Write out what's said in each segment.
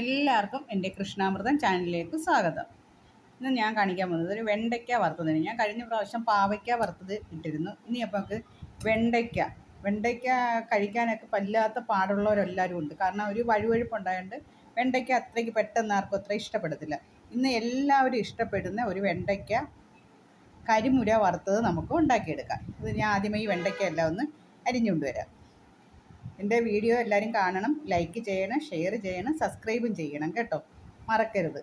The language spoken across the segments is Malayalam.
എല്ലാവർക്കും എന്റെ കൃഷ്ണാമൃതം ചാനലിലേക്ക് സ്വാഗതം. ഇന്ന് ഞാൻ കാണിക്കാൻ പോകുന്നത് ഒരു വെണ്ടയ്ക്ക വറുത്തതിന്. ഞാൻ കഴിഞ്ഞ പ്രാവശ്യം പാവയ്ക്ക വറുത്തത് ഇട്ടിരുന്നു. ഇനി അപ്പോൾ നമുക്ക് വെണ്ടയ്ക്ക വെണ്ടയ്ക്ക കഴിക്കാനൊക്കെ പല്ലാത്ത പാടുള്ളവരെല്ലാവരും ഉണ്ട്. കാരണം ഒരു വഴുവഴുപ്പുണ്ടായതുകൊണ്ട് വെണ്ടയ്ക്ക അത്രയ്ക്ക് പെട്ടെന്ന് ആർക്കും അത്ര ഇഷ്ടപ്പെടത്തില്ല. ഇന്ന് എല്ലാവരും ഇഷ്ടപ്പെടുന്ന ഒരു വെണ്ടയ്ക്ക കരിമുര വറുത്തത് നമുക്ക് ഉണ്ടാക്കിയെടുക്കാം. ഇത് ഞാൻ ആദ്യമേ ഈ വെണ്ടയ്ക്ക എല്ലാം ഒന്ന് അരിഞ്ഞുകൊണ്ട് വരാം. എന്റെ വീഡിയോ എല്ലാവരും കാണണം ലൈക്ക് ചെയ്യണം ഷെയർ ചെയ്യണം സബ്സ്ക്രൈബും ചെയ്യണം കേട്ടോ. മറക്കരുത്.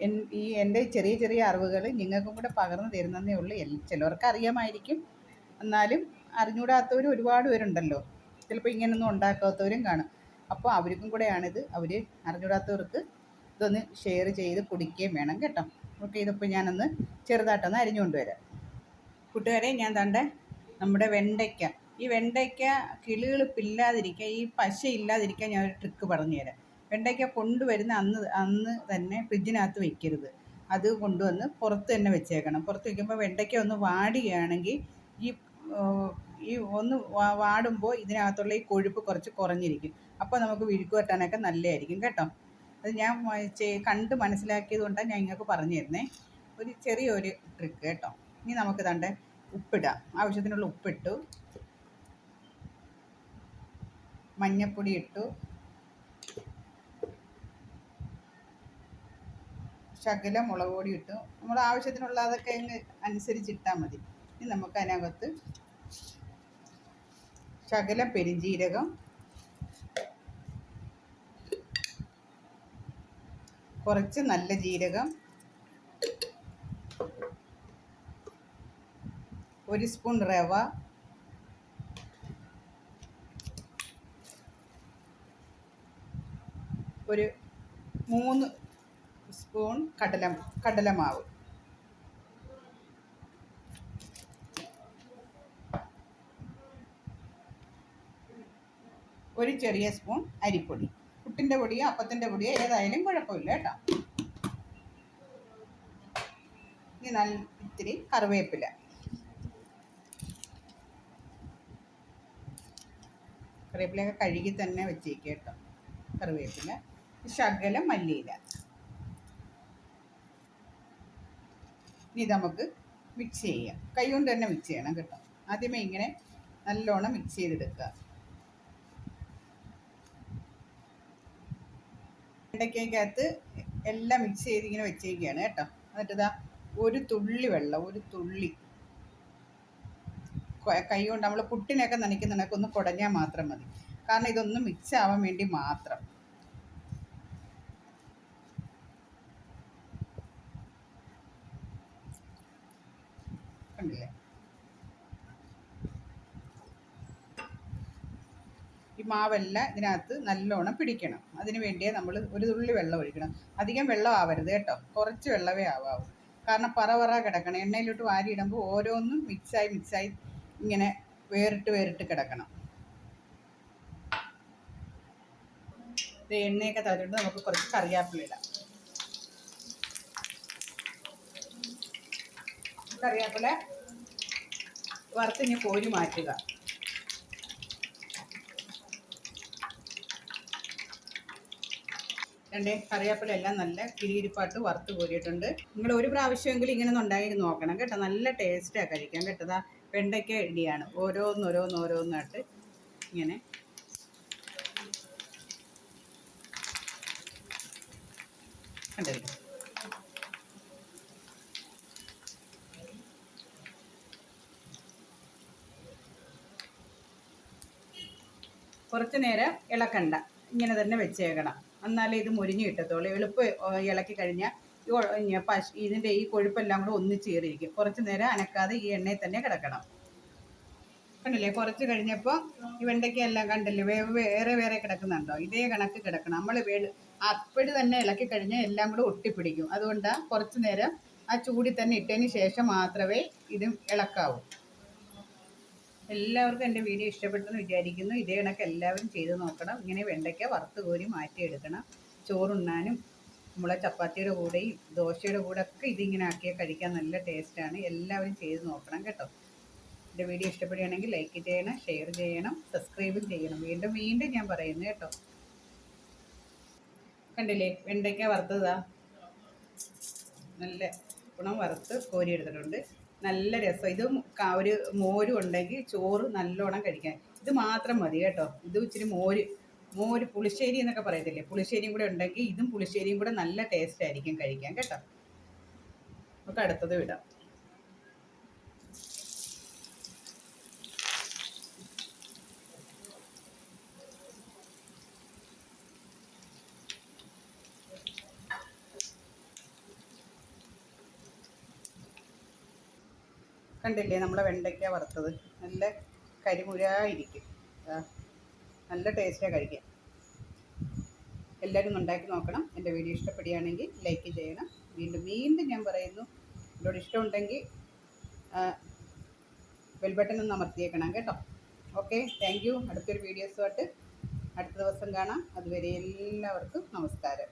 എൻ ഈ എന്റെ ചെറിയ ചെറിയ അറിവുകൾ നിങ്ങൾക്കും കൂടെ പകർന്നു തരുന്നതേ ഉള്ളൂ. ചിലവർക്ക് അറിയാമായിരിക്കും. എന്നാലും അറിഞ്ഞൂടാത്തവർ ഒരുപാട് പേരുണ്ടല്ലോ. ചിലപ്പോൾ ഇങ്ങനെയൊന്നും ഉണ്ടാക്കാത്തവരും കാണും. അപ്പോൾ അവർക്കും കൂടെയാണിത്. അവർ അറിഞ്ഞൂടാത്തവർക്ക് ഇതൊന്ന് ഷെയർ ചെയ്ത് കുടിക്കുകയും വേണം കേട്ടോ. ഓക്കെ ഇതിപ്പോൾ ഞാനൊന്ന് ചെറുതായിട്ടൊന്ന് അരിഞ്ഞുകൊണ്ട് വരാം. കൂട്ടുകാരെ ഞാൻ തണ്ട നമ്മുടെ വെണ്ടയ്ക്ക. ഈ വെണ്ടയ്ക്ക കിളുകിളിപ്പില്ലാതിരിക്കാൻ ഈ പശ ഇല്ലാതിരിക്കാൻ ഞാൻ ഒരു ട്രിക്ക് പറഞ്ഞുതരാം. വെണ്ടയ്ക്ക കൊണ്ടുവരുന്ന അന്ന് അന്ന് തന്നെ ഫ്രിഡ്ജിനകത്ത് വെക്കരുത്. അത് കൊണ്ടുവന്ന് പുറത്ത് തന്നെ വെച്ചേക്കണം. പുറത്ത് വെക്കുമ്പോൾ വെണ്ടയ്ക്ക ഒന്ന് വാടുകയാണെങ്കിൽ ഈ ഈ ഒന്ന് വാടുമ്പോൾ ഇതിനകത്തുള്ള ഈ കൊഴുപ്പ് കുറച്ച് കുറഞ്ഞിരിക്കും. അപ്പോൾ നമുക്ക് വിഴുക്ക് വെട്ടാനൊക്കെ നല്ലതായിരിക്കും കേട്ടോ. അത് ഞാൻ കണ്ട് മനസ്സിലാക്കിയത് കൊണ്ടാണ് ഞാൻ നിങ്ങൾക്ക് പറഞ്ഞു തരുന്നേ ഒരു ചെറിയൊരു ട്രിക്ക് കേട്ടോ. ഇനി നമുക്ക് തണ്ട് ഉപ്പിടാം. ആവശ്യത്തിനുള്ള ഉപ്പിട്ടു. മഞ്ഞപ്പൊടി ഇട്ടു. ശകല മുളക് പൊടി ഇട്ടു. നമ്മൾ ആവശ്യത്തിനുള്ള അതൊക്കെ അങ്ങ് അനുസരിച്ചിട്ടാൽ മതി. ഇനി നമുക്ക് അതിനകത്ത് ശകല പെരിഞ്ജീരകം കുറച്ച് നല്ല ജീരകം ഒരു സ്പൂൺ റവ ഒരു മൂന്ന് സ്പൂൺ കടല കടലമാവ് ഒരു ചെറിയ സ്പൂൺ അരിപ്പൊടി. പുട്ടിന്റെ പൊടിയോ അപ്പത്തിന്റെ പൊടിയോ ഏതായാലും കുഴപ്പമില്ല കേട്ടോ. ഇനി നല്ല ഇത്തിരി കറിവേപ്പില. കറിവേപ്പിലയൊക്കെ കഴുകി തന്നെ വെച്ചേക്കുക കേട്ടോ. കറിവേപ്പില. ശകലം മല്ലിയില. ഇനി നമുക്ക് മിക്സ് ചെയ്യാം. കൈ കൊണ്ട് തന്നെ മിക്സ് ചെയ്യണം കേട്ടോ. ആദ്യമേ ഇങ്ങനെ നല്ലോണം മിക്സ് ചെയ്തെടുക്കുക. വെണ്ടയ്ക്കകത്ത് എല്ലാം മിക്സ് ചെയ്ത് ഇങ്ങനെ വെച്ചേക്കുകയാണ് കേട്ടോ. എന്നിട്ട് ഇതാ ഒരു തുള്ളി വെള്ളം ഒരു തുള്ളി. കൈ കൊണ്ട് നമ്മൾ പുട്ടിനൊക്കെ നനയ്ക്കുന്നുണ്ടെങ്കിൽ ഒന്ന് കുടഞ്ഞാൽ മാത്രം മതി. കാരണം ഇതൊന്ന് മിക്സ് ആവാൻ വേണ്ടി മാത്രം. ഈ മാവെല്ലാം ഇതിനകത്ത് നല്ലോണം പിടിക്കണം. അതിന് വേണ്ടിയേ നമ്മൾ ഒരു തുള്ളി വെള്ളം ഒഴിക്കണം. അധികം വെള്ളം ആവരുത് കേട്ടോ. കുറച്ച് വെള്ളമേ ആവാവൂ. കാരണം പറ പറ കിടക്കണം. എണ്ണയിലോട്ട് വാരിയിടുമ്പോൾ ഓരോന്നും മിക്സായി മിക്സായി ഇങ്ങനെ വേറിട്ട് വേറിട്ട് കിടക്കണം. എണ്ണയൊക്കെ തന്നിട്ട് നമുക്ക് കുറച്ച് കറിവേപ്പില ഇടാം. കറിവേപ്പില വറുത്തിഞ്ഞ് കോരി മാറ്റുക. രണ്ടേ കറിവേപ്പില എല്ലാം നല്ല കിരിയിരിപ്പാട്ട് വറുത്ത് കോരിയിട്ടുണ്ട്. നിങ്ങൾ ഒരു പ്രാവശ്യമെങ്കിലും ഇങ്ങനെ ഒന്ന് നോക്കണം കേട്ടോ. നല്ല ടേസ്റ്റാണ് കഴിക്കാൻ കേട്ടതാ വെണ്ടയ്ക്ക ഇടിയാണ്. ഓരോന്നോരോന്നോരോന്നായിട്ട് ഇങ്ങനെ. കണ്ടിരിക്കും കുറച്ച് നേരം ഇളക്കണ്ട. ഇങ്ങനെ തന്നെ വെച്ചേക്കണം. എന്നാലേ ഇത് മുരിഞ്ഞ് കിട്ടത്തുള്ളൂ. എളുപ്പം ഇളക്കി കഴിഞ്ഞാൽ പശു ഇതിന്റെ ഈ കൊഴുപ്പെല്ലാം കൂടെ ഒന്നിച്ചേറിയിരിക്കും കുറച്ച് നേരം അനക്കാതെ ഈ എണ്ണയിൽ തന്നെ കിടക്കണം. കണ്ടില്ലേ? കുറച്ച് കഴിഞ്ഞപ്പോൾ ഈ വെണ്ടയ്ക്കെല്ലാം കണ്ടില്ലേ? വേവ് വേറെ വേറെ കിടക്കുന്നുണ്ടോ? ഇതേ കണക്ക് കിടക്കണം. നമ്മൾ വേ അപ്പോഴ് തന്നെ ഇളക്കി കഴിഞ്ഞാൽ എല്ലാം കൂടെ ഒട്ടിപ്പിടിക്കും. അതുകൊണ്ടാണ് കുറച്ച് നേരം ആ ചൂടി തന്നെ ഇട്ടതിന് ശേഷം മാത്രമേ ഇതും ഇളക്കാവൂ. എല്ലാവർക്കും എന്റെ വീഡിയോ ഇഷ്ടപ്പെട്ടെന്ന് വിചാരിക്കുന്നു. ഇതേ കണക്ക് എല്ലാവരും ചെയ്ത് നോക്കണം. ഇങ്ങനെ വെണ്ടയ്ക്ക വറുത്ത് കോരി മാറ്റിയെടുക്കണം. ചോറുണ്ണാനും നമ്മളെ ചപ്പാത്തിയുടെ കൂടെയും ദോശയുടെ കൂടെ ഒക്കെ ഇതിങ്ങനെ ആക്കിയാൽ കഴിക്കാൻ നല്ല ടേസ്റ്റാണ്. എല്ലാവരും ചെയ്ത് നോക്കണം കേട്ടോ. എന്റെ വീഡിയോ ഇഷ്ടപ്പെടുകയാണെങ്കിൽ ലൈക്ക് ചെയ്യണം ഷെയർ ചെയ്യണം സബ്സ്ക്രൈബും ചെയ്യണം. വീണ്ടും വീണ്ടും ഞാൻ പറയുന്നു കേട്ടോ. കണ്ടില്ലേ? വെണ്ടയ്ക്ക വറുത്തതാ. നല്ല ഗുണം വറുത്ത് കോരി എടുത്തിട്ടുണ്ട് നല്ല രസം. ഇത് ഒരു മോരും ഉണ്ടെങ്കിൽ ചോറ് നല്ലോണം കഴിക്കാൻ. ഇത് മാത്രം മതി കേട്ടോ. ഇത് ഇച്ചിരി മോര് മോര് പുളിശ്ശേരി എന്നൊക്കെ പറയത്തില്ലേ? പുളിശ്ശേരിയും കൂടെ ഉണ്ടെങ്കിൽ ഇതും പുളിശ്ശേരിയും കൂടെ നല്ല ടേസ്റ്റ് ആയിരിക്കും കഴിക്കാൻ കേട്ടോ. നമുക്ക് അടുത്തത് വിടാം. കണ്ടില്ലേ നമ്മളെ വെണ്ടയ്ക്ക വറുത്തത്? നല്ല കരിമുരായിരിക്കും. നല്ല ടേസ്റ്റാണ് കഴിക്കാൻ. എല്ലാവരും ഉണ്ടാക്കി നോക്കണം. എന്റെ വീഡിയോ ഇഷ്ടപ്പെടുകയാണെങ്കിൽ ലൈക്ക് ചെയ്യണം. വീണ്ടും വീണ്ടും ഞാൻ പറയുന്നു എന്നോട് ഇഷ്ടമുണ്ടെങ്കിൽ ബെൽബട്ടൺ ഒന്ന് അമർത്തിയേക്കണം കേട്ടോ. ഓക്കെ താങ്ക് യു അടുത്തൊരു വീഡിയോസുമായിട്ട് അടുത്ത ദിവസം കാണാം. അതുവരെ എല്ലാവർക്കും നമസ്കാരം.